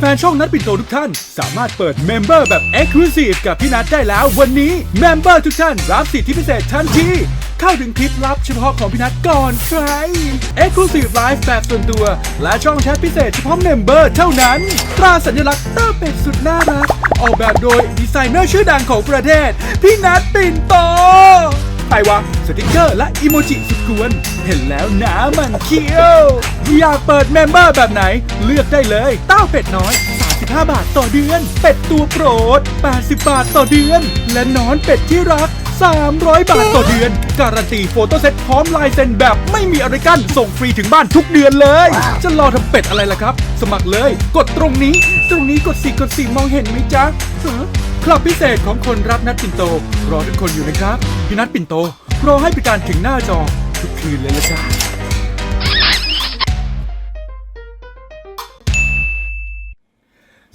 แฟนๆช่องนัดปิ่นโตทุกท่าน สามารถเปิดเมมเบอร์แบบ Exclusive กับพี่นัดได้แล้ววันนี้เมมเบอร์ทุกท่านรับสิทธิพิเศษทันทีเข้าถึงคลิปลับเฉพาะของพี่นัดก่อนใคร Exclusive Live แบบส่วนตัว และช่องแชทพิเศษเฉพาะเมมเบอร์เท่านั้น ตราสัญลักษณ์เตอร์เป็ดสุดน่ารัก ออกแบบโดยดีไซเนอร์ชื่อดังของประเทศ พี่นัดปิ่นโต ไปวะสติกเกอร์และอีโมจิสุดกวน เห็นแล้วหนามันเคี้ยว อยากเปิดเมมเบอร์แบบไหน เลือกได้เลยเต้าเป็ดน้อย 35 บาทต่อเดือน เป็ดตัวโปรด 80 บาทต่อเดือน และนอนเป็ดที่รัก 300 บาทต่อเดือน การันตีโฟโต้เซตพร้อมลายเซ็นแบบไม่มีอะไรกั้นส่งฟรีถึงบ้านทุกเดือนเลย จะรอทำเป็ดอะไรล่ะครับ สมัครเลย กดตรงนี้ ตรงนี้กดสี่กดสี่มองเห็นไหมจ๊ะฮะ คลับพิเศษของคนรักนัดปิ่นโต รอทุกคนอยู่นะครับ พี่นัดปิ่นโตรอให้บริการถึงหน้าจอ ทุกคืนเลยละจ้า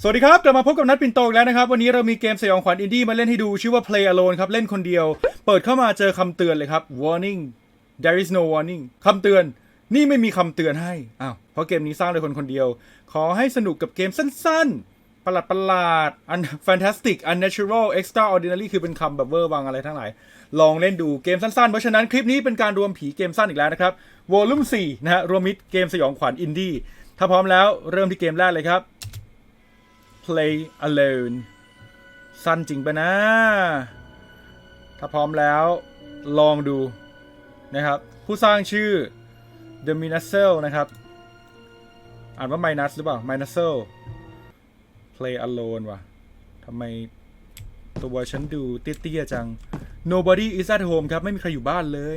สวัสดีครับ กลับมาพบกับนัดปิ่นโตแล้วนะครับ วันนี้เรามีเกมสยองขวัญอินดี้มาเล่นให้ดูชื่อว่า Play Alone ครับ เล่นคนเดียว เปิดเข้ามาเจอคำเตือนเลยครับ warning there is no warning คำเตือนนี่ไม่มีคำเตือนให้อ้าวเพราะเกมนี้สร้างโดยคนคนเดียว ขอให้สนุกกับเกมสั้นๆ ประหลาดประหลาดๆ un fantastic unnatural extraordinary คือเป็นคำแบบเวอร์วังอะไรทั้งหลาย ลองเล่นดูเกมสั้นๆ เพราะฉะนั้นคลิปนี้เป็นการรวมผีเกมสั้นอีกแล้วนะครับ Volume 4 นะฮะ รวมมิตรเกมสยองขวัญอินดี้ ถ้าพร้อมแล้วเริ่มที่เกมแรกเลยครับ Play Alone สั้นจริงปะนะ ถ้าพร้อมแล้วลองดูนะครับ ผู้สร้างชื่อ The m i n u s e l นะครับ อ่านว่า Minus หรือเปล่า m i n u s e l Play Alone ว่ะทำไมตัวฉันดูเตี้ยๆจัง Nobody is at home ครับ ไม่มีใครอยู่บ้านเลย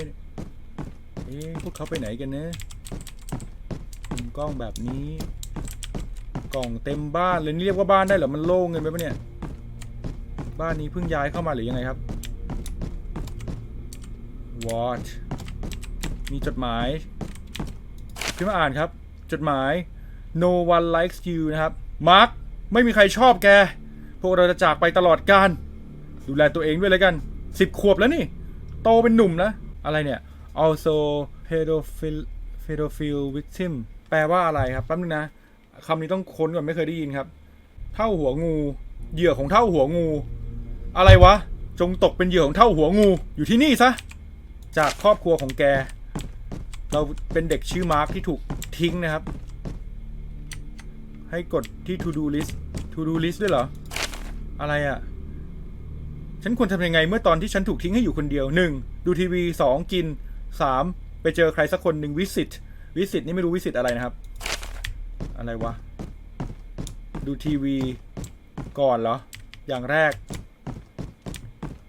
เอ๊ะพวกเขาไปไหนกันนะมุมกล้องแบบนี้ กล่องเต็มบ้านเลยนี่เรียกว่าบ้านได้เหรอ มันโล่งเงินไปปะเนี่ย บ้านนี้เพิ่งย้ายเข้ามาหรือยังไงครับ What มีจดหมายขึ้นมาอ่านครับ จดหมาย No one likes you นะครับมาร์ค ไม่มีใครชอบแก พวกเราจะจากไปตลอดกาลดูแลตัวเองด้วยเลยกันสิบขวบแล้วนี่ โตเป็นหนุ่มแล้วอะไรเนี่ย also pedophile pedophile victim แปลว่าอะไรครับแป๊บนึงนะคำนี้ต้องค้นก่อนไม่เคยได้ยินครับ เท่าหัวงู เหยื่อของเท่าหัวงู อะไรวะ จงตกเป็นเหยื่อของเท่าหัวงู อยู่ที่นี่ซะ จากครอบครัวของแก เราเป็นเด็กชื่อมาร์คที่ถูกทิ้งนะครับ ให้กดที่ to do list to do list ด้วยเหรอ อะไรอะ่ะ ฉันควรทำยังไงเมื่อตอนที่ฉันถูกทิ้งให้อยู่คนเดียวหนึ่งดูทีวีสองกินสามไปเจอใครสักคนหนึ่งวิสิตวิสิตนี่ไม่รู้วิสิตอะไรนะครับ อะไรวะ ดูทีวี ก่อนเหรอ อย่างแรก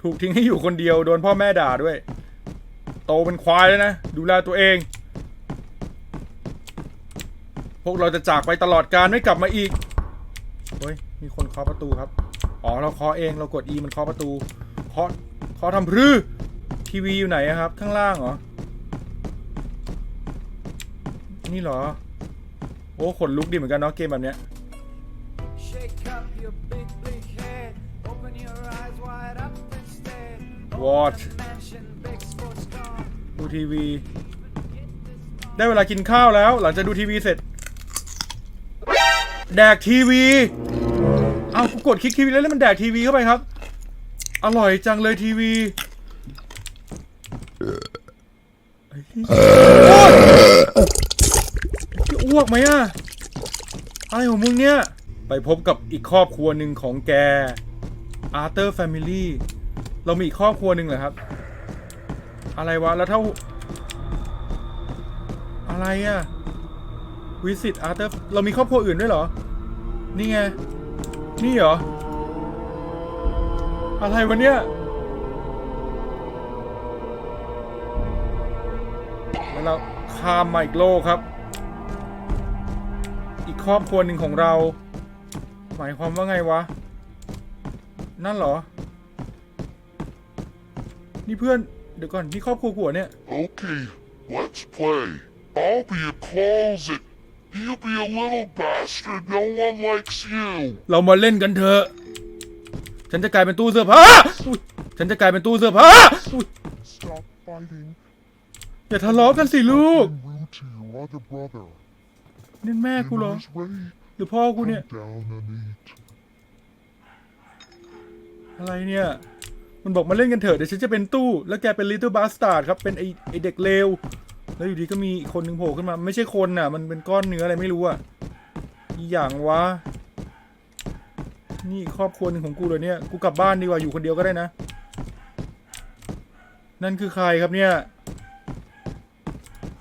ถูกทิ้งให้อยู่คนเดียว โดนพ่อแม่ด่าด้วย โตเป็นควายแล้วนะ ดูแลตัวเอง พวกเราจะจากไปตลอดการไม่กลับมาอีกเฮ้ยมีคนเคาะประตูครับ อ๋อเราเคาะเองเรากด E มันเคาะประตูเคาะเคาะทำพรือทีวีอยู่ไหนอะครับ ข้างล่างเหรอ นี่เหรอ โอ้ขนลุกดีเหมือนกันเนาะเกมแบบเนี้ย Shake up your big, big head. Open your eyes wide up and stare. What? Open the mansion, big sports car. ดูทีวี ได้เวลากินข้าวแล้ว หลังจากดูทีวีเสร็จ แดกทีวี เอากูกดคลิกทีวีแล้วแล้วมันแดกทีวีเข้าไปครับ อร่อยจังเลยทีวีอ้วกไหมอะอะไรของมึงเนี่ย ไปพบกับอีกครอบครัวหนึ่งของแกอาร์เตอร์แฟมิลี่เรามีอีกครอบครัวหนึ่งเหรอครับ อะไรวะ แล้วเท่าอะไรอะวิสิตอาร์เตอร์เรามีครอบครัวอื่นด้วยเหรอ นี่ไง นี่เหรอ อะไรวะเนี่ย แล้วเราข้ามมาอีกโลกครับ อีกครอบครัวหนึ่งของเรา หมายความว่าไงวะ นั่นเหรอ นี่เพื่อน เดี๋ยวก่อน นี่ครอบครัวกูเหรอเนี่ย Okay, let's play. I'll be a closet. You be a little bastard. No one likes you. เรามาเล่นกันเถอะ ฉันจะกลายเป็นตู้เสื้อผ้าอุ๊ยฉันจะกลายเป็นตู้เสื้อผ้าอุ๊ย Stop fighting อย่าทะเลาะกันสิลูก and rude to your other brother. นี่แม่กูเหรอ Dinner is ready. รือพ่อกูเนี่ย Down and eat. อะไรเนี่ย มันบอกมาเล่นกันเถอะเดี๋ยวฉันจะเป็นตู้ แล้วแกเป็นลิตเติ้ลบาสตาร์ดครับ เป็นไอไอเด็กเลว แล้วอยู่ดีก็มีอีกคนหนึ่งโผล่ขึ้นมา ไม่ใช่คนน่ะ มันเป็นก้อนเนื้ออะไรไม่รู้อะอีอย่างวะ นี่ครอบครัวหนึ่งของกูเลยเนี่ย กูกลับบ้านดีกว่าอยู่คนเดียวก็ได้นะ นั่นคือใครครับเนี่ย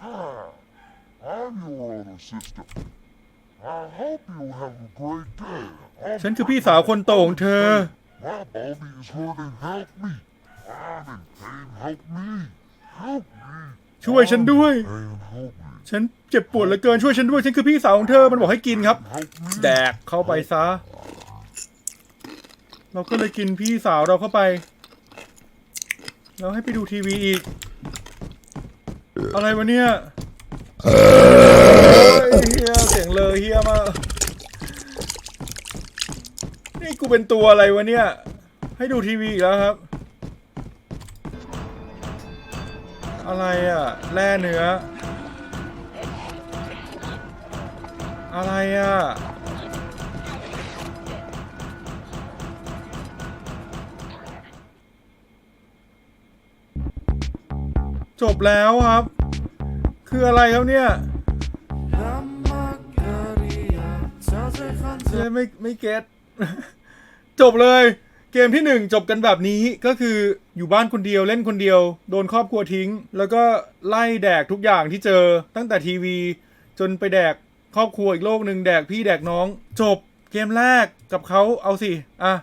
Hi, I'm your older sister. I hope you have a great day. I'm ฉันคือพี่สาวคนโตของเธอ My mommy is hurting. Help me. I'm in pain. Help me. Help me. ช่วยฉันด้วย ฉันเจ็บปวดเหลือเกินช่วยฉันด้วยฉันคือพี่สาวของเธอมันบอกให้กินครับ แดกเข้าไปซะ เราก็เลยกินพี่สาวเราเข้าไป แล้วให้ไปดูทีวีอีก อะไรวะเนี่ยเฮียเสียงเลยเฮียมากนี่กูเป็นตัวอะไรวะเนี่ย ให้ดูทีวีอีกแล้วครับ อะไรอะแร่เนื้อ อะไรอะ จบแล้วครับ คืออะไรครับเนี่ย Lammacaria, Tazechan เจ๊ไม่ไม่เก็ตจบเลย เกมที่หนึ่งจบกันแบบนี้ก็คืออยู่บ้านคนเดียวเล่นคนเดียว โดนครอบครัวทิ้ง แล้วก็ไล่แดกทุกอย่างที่เจอตั้งแต่ทีวี จนไปแดกครอบครัวอีกโลกหนึ่งแดกพี่แดกน้อง จบเกมแรกกับเขาเอาสิอะ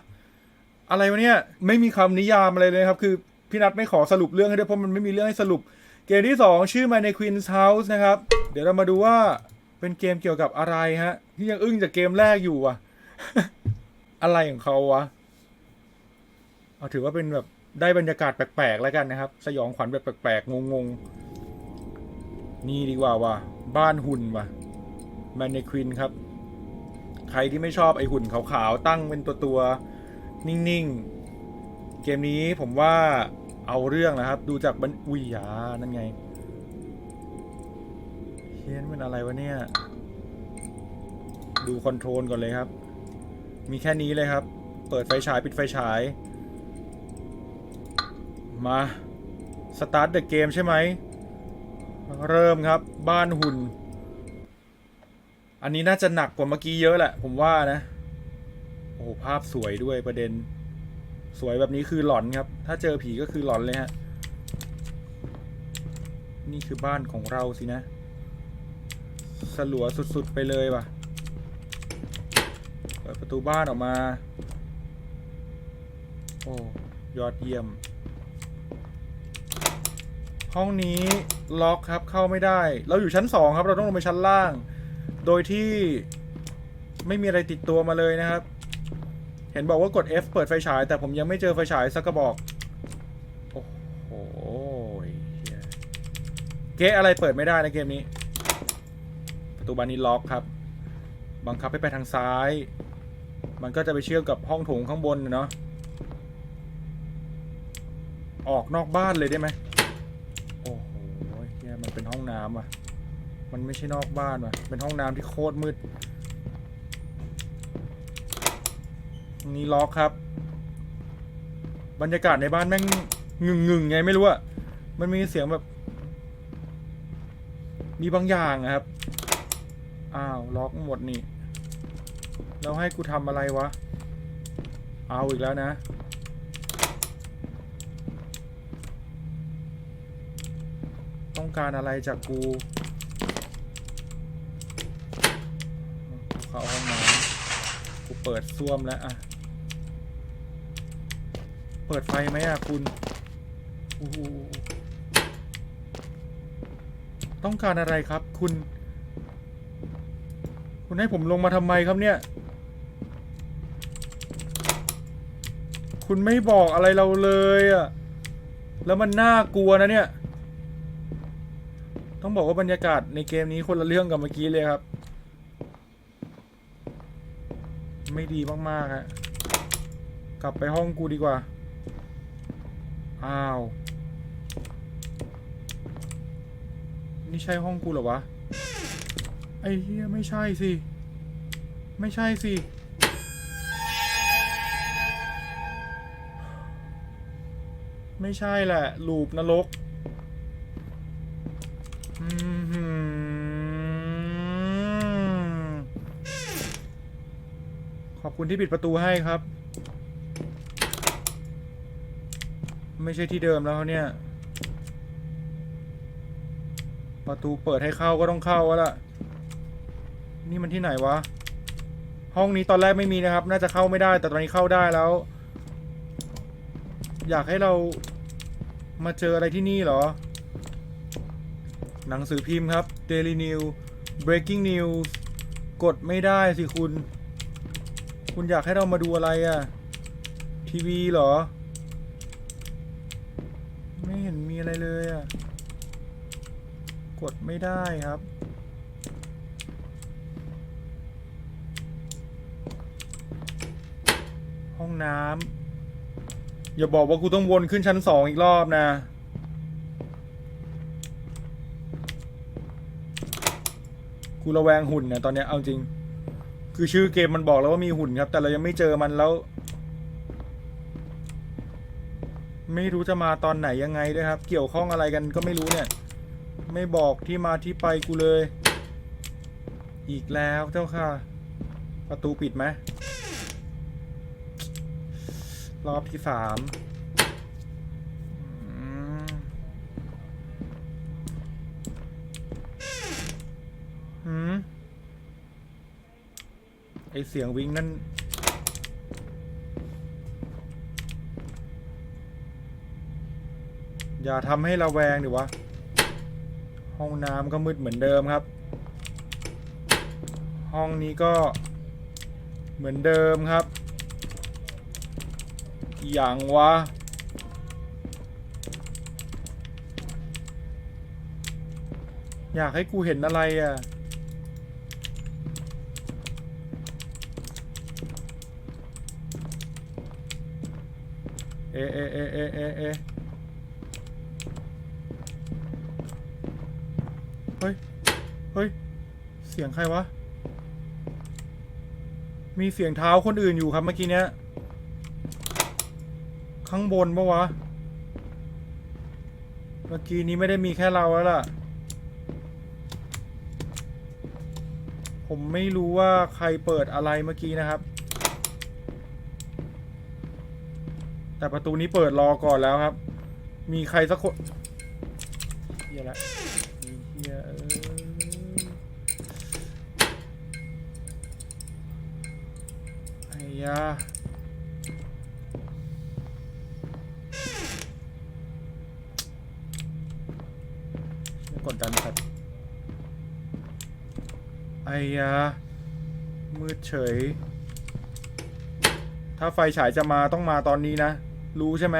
อะไรวะเนี่ยไม่มีคำนิยามอะไรเลยครับคือพี่นัทไม่ขอสรุปเรื่องให้ด้วยเพราะมันไม่มีเรื่องให้สรุป เกมที่ 2 ชื่อ My ใน Queen's House นะครับ เดี๋ยวเรามาดูว่าเป็นเกมเกี่ยวกับอะไรฮะที่ยังอึ้งจากเกมแรกอยู่อะอะไรของเขาวะ เอาถือว่าเป็นแบบได้บรรยากาศแปลกๆแล้วกันนะครับ สยองขวัญแบบแปลกๆงงๆ นี่ดีกว่าว่ะบ้านหุ่นว่ะแมนในควินครับ ใครที่ไม่ชอบไอหุ่นขาวๆ ตั้งเป็นตัวตัวๆ นิ่งๆ เกมนี้ผมว่าเอาเรื่องนะครับ ดูจากบันอุยยานั่นไงเฮียนเป็นอะไรวะเนี่ย ดูคอนโทรลก่อนเลยครับ มีแค่นี้เลยครับ เปิดไฟฉายปิดไฟฉาย มาสตาร์ทเดอะเกมใช่ไหม เริ่มครับบ้านหุ่น อันนี้น่าจะหนักกว่าเมื่อกี้เยอะแหละ ผมว่านะ โอ้ภาพสวยด้วยประเด็น สวยแบบนี้คือหลอนครับ ถ้าเจอผีก็คือหลอนเลยฮะ นี่คือบ้านของเราสินะ สลัวสุดๆไปเลยว่ะ เปิดประตูบ้านออกมา โอ้ ยอดเยี่ยม ห้องนี้ล็อกครับเข้าไม่ได้ เราอยู่ชั้นสองครับ เราต้องลงไปชั้นล่าง โดยที่ไม่มีอะไรติดตัวมาเลยนะครับ เห็นบอกว่ากด F เปิดไฟฉาย แต่ผมยังไม่เจอไฟฉายสักกระบอก โอ้โหเหี้ยเก๊ะอะไรเปิดไม่ได้ในเกมนี้ ประตูบานนี้ล็อกครับ บังคับให้ไปทางซ้าย มันก็จะไปเชื่อมกับห้องโถงข้างบนเนาะออกนอกบ้านเลยได้ไหม ว่ะ มันไม่ใช่นอกบ้านว่ะ เป็นห้องน้ำที่โคตรมืด นี่ล็อกครับ บรรยากาศในบ้านแม่งงึงงึงไงไม่รู้อะมันมีเสียงแบบ มีบางอย่างอะครับ อ้าวล็อกหมดนี่แล้วให้กูทำอะไรวะ เอาอีกแล้วนะ ต้องการอะไรจากกูเข้าห้องน้ำกูเปิดซ่วมแล้วอะเปิดไฟไหมอะคุณต้องการอะไรครับ คุณ คุณให้ผมลงมาทำไมครับเนี่ย คุณไม่บอกอะไรเราเลยอะแล้วมันน่ากลัวนะเนี่ย ต้องบอกว่าบรรยากาศในเกมนี้คนละเรื่องกับเมื่อกี้เลยครับ ไม่ดีมากๆฮะกลับไปห้องกูดีกว่า อ้าว นี่ใช่ห้องกูเหรอวะ ไอ้เฮียไม่ใช่สิ ไม่ใช่สิ ไม่ใช่แหละ ลูปนรกอืมหือขอบ คุณที่ปิดประตูให้ครับ ไม่ใช่ที่เดิมแล้วเนี่ย ประตูเปิดให้เข้าก็ต้องเข้าวะล่ะ นี่มันที่ไหนวะ ห้องนี้ตอนแรกไม่มีนะครับ น่าจะเข้าไม่ได้ แต่ตอนนี้เข้าได้แล้ว อยากให้เรามาเจออะไรที่นี่เหรอ หนังสือพิมพ์ครับ Daily News Breaking News กดไม่ได้สิคุณ คุณอยากให้เรามาดูอะไรอะ่ะ ทีวีเหรอ ไม่เห็นมีอะไรเลยอะ่ะ กดไม่ได้ครับห้องน้ำอย่าบอกว่ากูต้องวนขึ้นชั้นสองอีกรอบนะ กูระแวงหุ่นเนี่ยตอนเนี้ยเอาจริง คือชื่อเกมมันบอกแล้วว่ามีหุ่นครับ แต่เรายังไม่เจอมันแล้ว ไม่รู้จะมาตอนไหนยังไงด้วยครับ เกี่ยวข้องอะไรกันก็ไม่รู้เนี่ย ไม่บอกที่มาที่ไปกูเลย อีกแล้วเจ้าค่ะ ประตูปิดไหมรอบที่สามอืมหืมไอ เสียงวิงนั่น อย่าทำให้ระแวงดิวะ ห้องน้ำก็มืดเหมือนเดิมครับ ห้องนี้ก็เหมือนเดิมครับ อย่างวะอยากให้กูเห็นอะไรอะ เอเอเอเอเอเอเฮ้ย เฮ้ย เสียงใครวะ มีเสียงเท้าคนอื่นอยู่ครับเมื่อกี้เนี้ย ข้างบนปะวะ เมื่อกี้นี้ไม่ได้มีแค่เราแล้วล่ะ ผมไม่รู้ว่าใครเปิดอะไรเมื่อกี้นะครับ แต่ประตูนี้เปิดรอก่อนแล้วครับ มีใครสักคนเฮียละเฮียเออไอ้ยาไม่กดดันครับไอ้ยามืดเฉย ถ้าไฟฉายจะมาต้องมาตอนนี้นะ รู้ใช่ไหม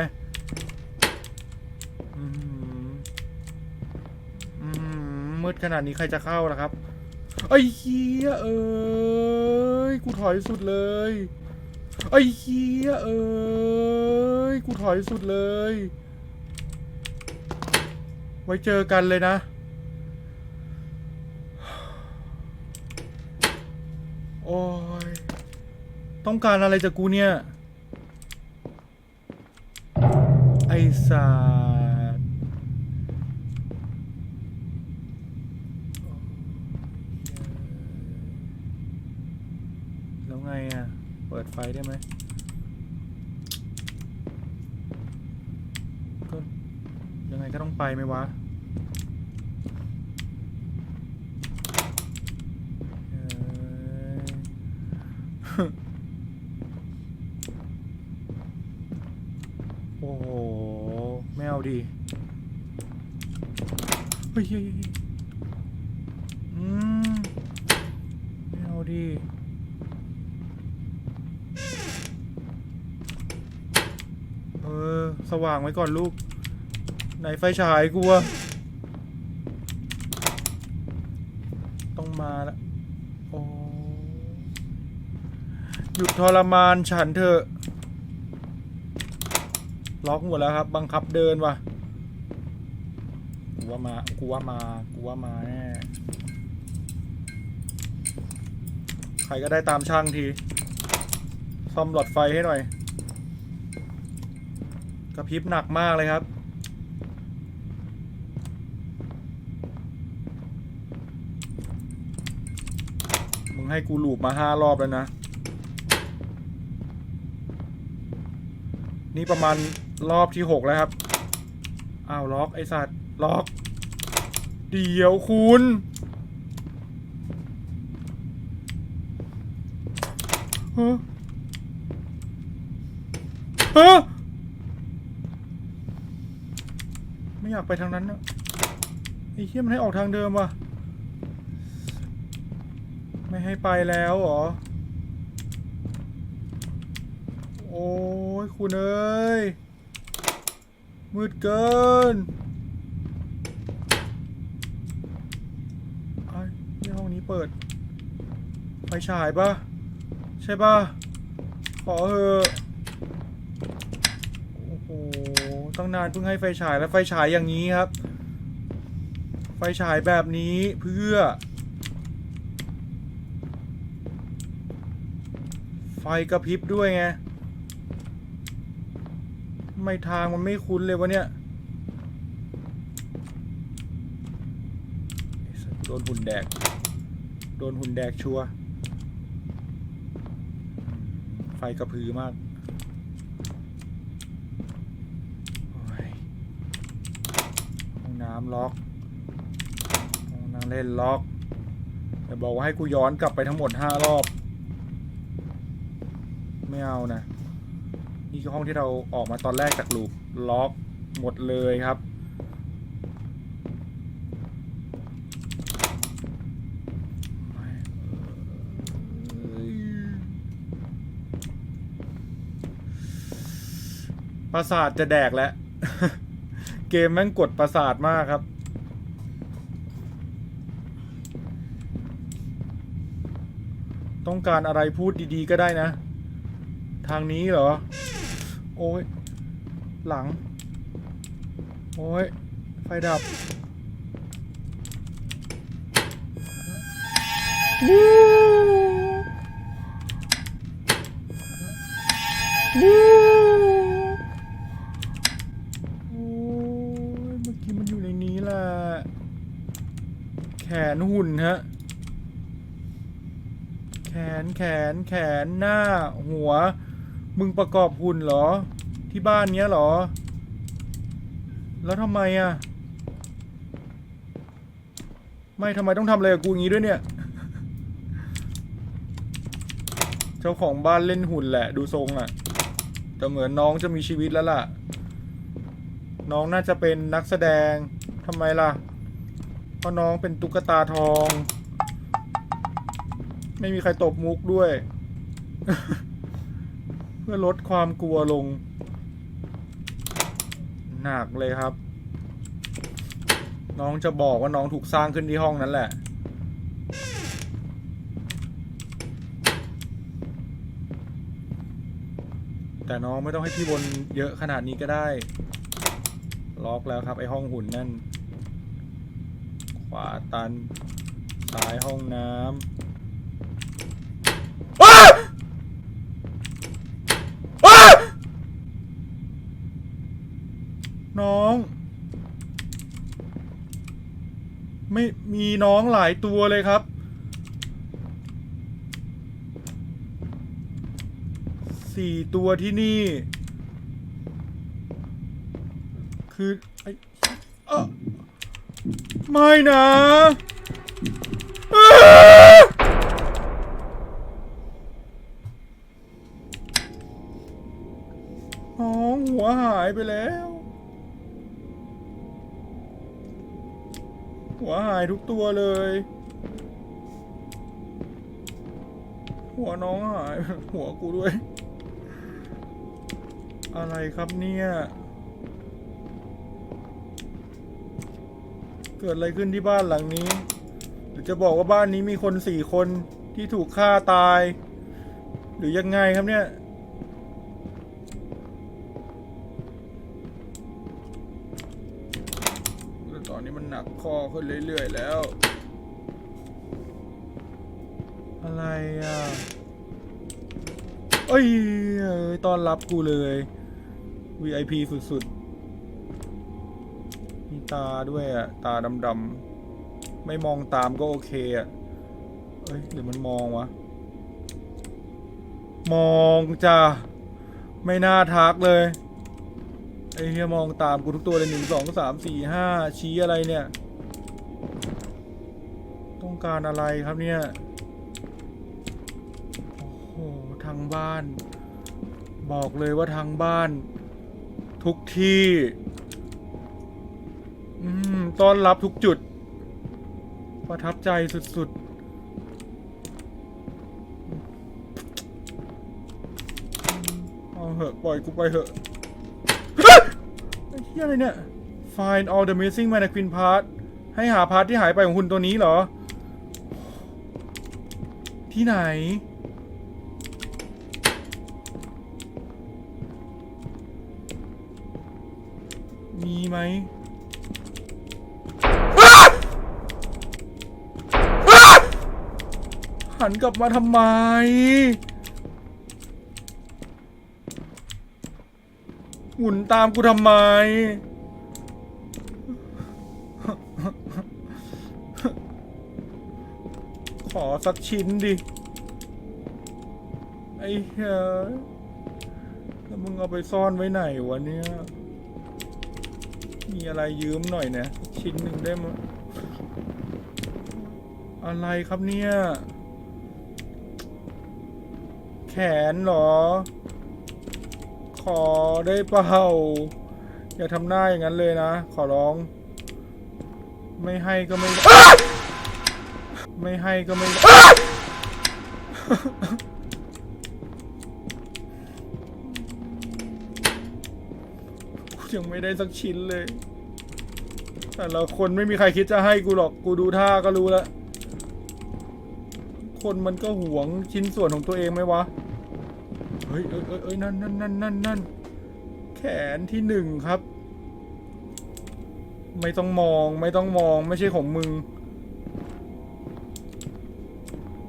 อืมอืมมืดขนาดนี้ใครจะเข้าล่ะครับ ไอ้เฮียเอ้ย กูถอยสุดเลย ไอ้เฮียเอ้ย กูถอยสุดเลย ไว้เจอกันเลยนะโอ้ยต้องการอะไรจากกูเนี่ย ไอ้สัตว์แล้วไงอะ เปิดไฟได้ไหมก็ยังไงก็ต้องไปไหมวะ เอ้ย โอ้โหไม่เอาดีเฮ้ยเฮ้ยเอืมไม่เอาดีเออ สว่างไว้ก่อนลูก ไหนไฟฉายกูอะต้องมาละโอ้หยุดทรมานฉันเถอะ ล็อกหมดแล้วครับ บังคับเดินว่ะ ว่ามา กูว่ามา กูว่ามาแน่ใครก็ได้ตามช่างที ซ่อมหลอดไฟให้หน่อย กระพริบหนักมากเลยครับ มึงให้กูหลูบมาห้ารอบแล้วนะ นี่ประมาณรอบที่หกแล้วครับ อ้าวล็อกไอสัตว์ ล็อก เดี๋ยวคุณ ฮะ ฮะ ไม่อยากไปทางนั้นนะไอ้เหี้ยมันให้ออกทางเดิมว่ะ ไม่ให้ไปแล้วเหรอ โอ้ยคุณเอ้ย มืดเกินไอ้ที่ห้องนี้ เปิด ไฟฉายปะใช่ปะขอเถอะโอ้โหตั้งนานเพิ่งให้ไฟฉายแล้วไฟฉายอย่างนี้ครับ ไฟฉายแบบนี้เพื่อ ไฟกระพริบด้วยไงไม่ทางมันไม่คุ้นเลยวะเนี่ยไอ้สัสโดนหุ่นแดก โดนหุ่นแดกชัวไฟกระพือมากห้องน้ำล็อกห้องนั่งเล่นล็อกแต่บอกว่าให้กูย้อนกลับไปทั้งหมดห้ารอบ ไม่เอานะ นี่คือห้องที่เราออกมาตอนแรกจากลูปล็อกหมดเลยครับ ประสาทจะแดกแล้ว เกมแม่งกดประสาทมากครับ ต้องการอะไรพูดดีๆก็ได้นะ ทางนี้เหรอ โอ้ย หลัง โอ้ย ไฟดับวู้วู้ นหุ่นฮะ แขนแขนแขนหน้าหัว มึงประกอบหุ่นเหรอ ที่บ้านเนี้ยเหรอ แล้วทำไมอะ ไม่ทำไมต้องทำอะไรกับกูงี้ด้วยเนี่ย เจ้าของบ้านเล่นหุ่นแหละดูทรงอะ แต่เหมือนน้องจะมีชีวิตแล้วล่ะ น้องน่าจะเป็นนักแสดงทำไมล่ะ เพราะน้องเป็นตุ๊กตาทอง ไม่มีใครตบมุกด้วย เพื่อลดความกลัวลง หนักเลยครับ น้องจะบอกว่าน้องถูกสร้างขึ้นที่ห้องนั้นแหละแต่น้องไม่ต้องให้พี่บนเยอะขนาดนี้ก็ได้ ล็อกแล้วครับไอห้องหุ่นนั่นาตัน ซ้ายห้องน้ำอ้าอ้าน้อง ไม่มีน้องหลายตัวเลยครับ สี่ตัวที่นี่ คือไอ้เอ้อ ไม่นะน้องหัวหายไปแล้ว หัวหายทุกตัวเลย หัวน้องหาย หัวกูด้วย อะไรครับเนี่ย เกิดอะไรขึ้นที่บ้านหลังนี้หรือจะบอกว่าบ้านนี้มีคนสี่คนที่ถูกฆ่าตาย หรือยังไงครับเนี่ยแต่ตอนนี้มันหนักคอขึ้นเรื่อยๆแล้ว อะไรอะเอ้ยตอนรับกูเลย VIP สุดๆ ตาด้วยอะ ตาดำๆ ไม่มองตามก็โอเคอะ เอ้ยหรือมันมองวะ มองจ้ะไม่น่าทักเลย ไอ้เฮียมองตามกูทุกตัวเลยหนึ่งสองสามสี่ห้าชี้อะไรเนี่ย ต้องการอะไรครับเนี่ย โอ้โหทางบ้าน บอกเลยว่าทางบ้าน ทุกที่ ต้อนรับทุกจุด ประทับใจสุดๆ เอาเหอะ ปล่อยกูไปเหอะไอ้เหี้ยอะไรเนี่ย Find all the missing mannequin part ให้หาพาร์ทที่หายไปของคุณตัวนี้เหรอ ที่ไหน มีไหมอ้าอ้า หันกลับมาทำไม หมุนตามกูทำไม ขอสักชิ้นดิ ไอ้เหี้ยแล้วมึงเอาไปซ่อนไว้ไหนวะเนี่ย มีอะไรยืมหน่อยนะ ชิ้นหนึ่งได้มั้ยอะไรครับเนี่ย นเหรอ ขอได้เปล่า อย่าทำหน้าอย่างนั้นเลยนะ ขอร้อง ไม่ให้ก็ไม่ ไม่ให้ก็ไม่ ยังไม่ได้สักชิ้นเลย แต่ละคนไม่มีใครคิดจะให้กูหรอก กูดูท่าก็รู้แล้วคนมันก็หวงชิ้นส่วนของตัวเองไหมวะเฮ้ยเอ้ยเอ้ยเอ้ยนั่นนั่นนั่นนั่นนั่นแขนที่หนึ่งครับ ไม่ต้องมองไม่ต้องมองไม่ใช่ของมึง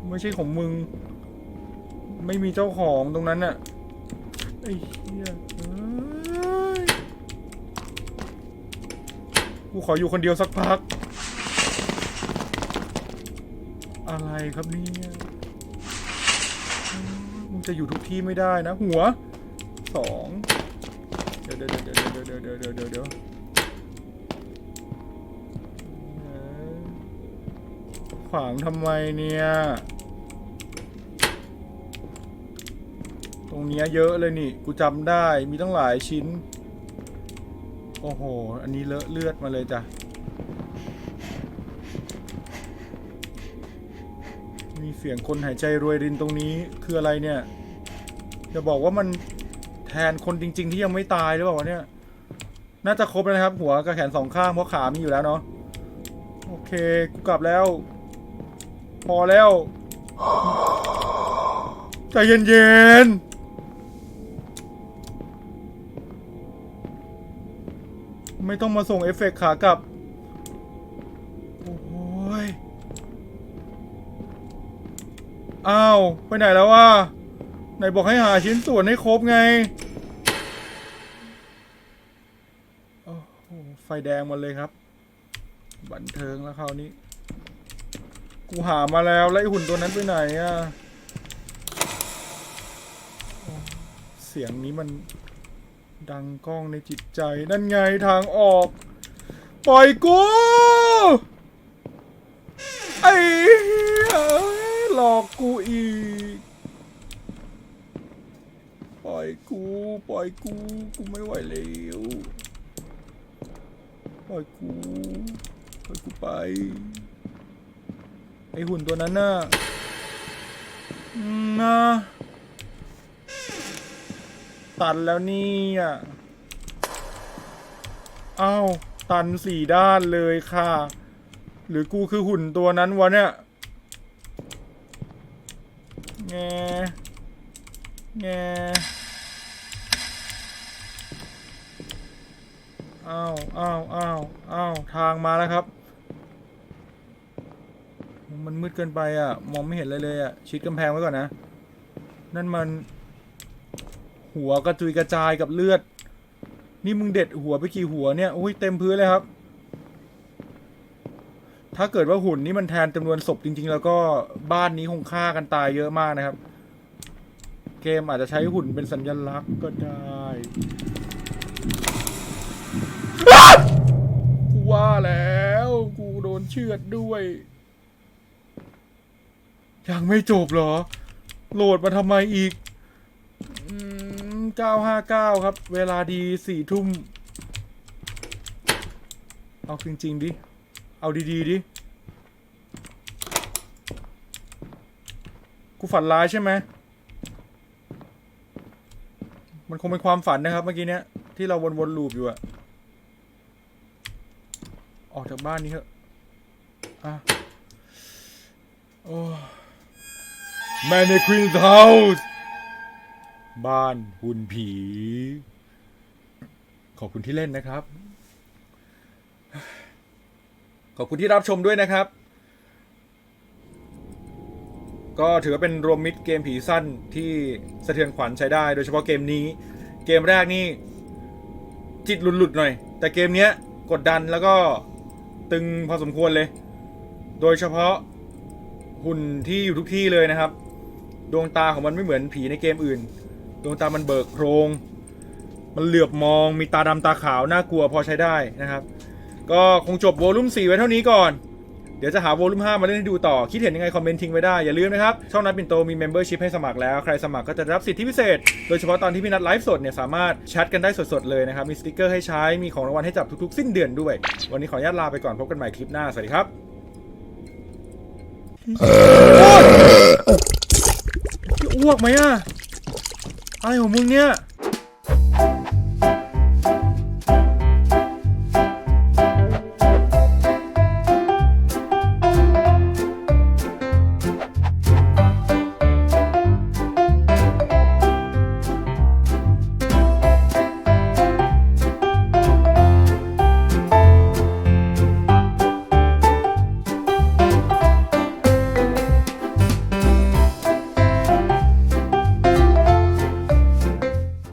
ไม่ใช่ของมึง ไม่มีเจ้าของตรงนั้นน่ะไอ้เหี้ยกูขออยู่คนเดียวสักพัก อะไรครับเนี่ย จะอยู่ทุกที่ไม่ได้นะ หัวสองเดี๋ยวเดี๋ยวเดี๋ยวเดี๋ยวเดี๋ยวเดี๋ยวเดี๋ยวเดี๋ยวเดี๋ยวขวางทำไมเนี่ย ตรงเนี้ยเยอะเลยนี่ กูจำได้มีตั้งหลายชิ้น โอ้โห อันนี้เลอะเลือดมาเลยจ้ะ มี เสียงคนหายใจรวยรินตรงนี้คืออะไรเนี่ยจะบอกว่ามันแทนคนจริง ๆ ที่ยังไม่ตายหรือเปล่าวะเนี่ย น่าจะครบแล้วนะครับ หัวกับแขนสองข้างเพราะขามีอยู่แล้วเนาะโอเคกูกลับแล้ว พอแล้วใจเย็นๆไม่ต้องมาส่งเอฟเฟกขากลับ อ้าว ไปไหนแล้ววะไหนบอกให้หาชิ้นส่วนให้ครบไง โอ้โห ไฟแดงหมดเลยครับ บันเทิงแล้วคราวนี้ กูหามาแล้ว แล้วไอหุ่นตัวนั้นไปไหนอะเสียงนี้มันดังก้องในจิตใจ นั่นไงทางออก ปล่อยกู ไอ้ หลอกกูอีก ปล่อยกู ปล่อยกู กูไม่ไหวแล้วปล่อยกูปล่อยกูไป ไอหุ่นตัวนั้นน่ะนะตันแล้วนี่อะอ้าว ตันสี่ด้านเลยค่ะ หรือกูคือหุ่นตัวนั้นวะเนี่ย แงแงอ้าวอ้าวอ้าวอ้าวทางมาแล้วครับ มันมืดเกินไปอะ มองไม่เห็นเลยเลยอะ ชิดกำแพงไว้ก่อนนะ นั่นมัน หัวกระจุยกระจายกับเลือด นี่มึงเด็ดหัวไปกี่หัวเนี่ย อุ้ยเต็มพื้นเลยครับ ถ้าเกิดว่าหุ่นนี่มันแทนจำนวนศพจริง ๆ แล้วก็บ้านนี้คงฆ่ากันตายเยอะมากนะครับ เกมอาจจะใช้หุ่นเป็นสัญลักษณ์ก็ได้กูว่าแล้ว กูโดนเชือดด้วย ยังไม่จบเหรอ โหลดมาทำไมอีกอืม959ครับ เวลาดีสี่ทุ่ม เอาจริง ๆ ดิ เอาดี ๆ ดิ กูฝันร้ายใช่ไหม มันคงเป็นความฝันนะครับ เมื่อกี้เนี้ย ที่เราวนๆลูปอยู่อะออกจากบ้านนี้เถอะอะโอ้ Man in Queen's House บ้านหุ่นผี ขอบคุณที่เล่นนะครับ ขอบคุณที่รับชมด้วยนะครับ ก็ถือว่าเป็นรวมมิตรเกมผีสั้นที่สะเทือนขวัญใช้ได้ โดยเฉพาะเกมนี้ เกมแรกนี่ จิตหลุดๆหน่อย แต่เกมเนี้ยกดดันแล้วก็ตึงพอสมควรเลย โดยเฉพาะหุ่นที่อยู่ทุกที่เลยนะครับ ดวงตาของมันไม่เหมือนผีในเกมอื่น ดวงตามันเบิกโพรง มันเหลือบมอง มีตาดำตาขาว น่ากลัวพอใช้ได้นะครับ ก็คงจบโวลุ่ม4ไว้เท่านี้ก่อน เดี๋ยวจะหาโวลุ่ม5มาเล่นให้ดูต่อ คิดเห็นยังไง คอมเมนต์ทิ้งไว้ได้ อย่าลืมนะครับ ช่องนัดปิ่นโตมี Membership ให้สมัครแล้ว ใครสมัครก็จะรับสิทธิพิเศษ โดยเฉพาะตอนที่พี่นัดไลฟ์สดเนี่ยสามารถแชทกันได้สดๆเลยนะครับ มีสติกเกอร์ให้ใช้ มีของรางวัลให้จับทุกๆ สิ้นเดือนด้วย วันนี้ขออนุญาตลาไปก่อนพบกันใหม่คลิปหน้า สวัสดีครับอ้วกไหมอะอะไรของมึงเนี่ย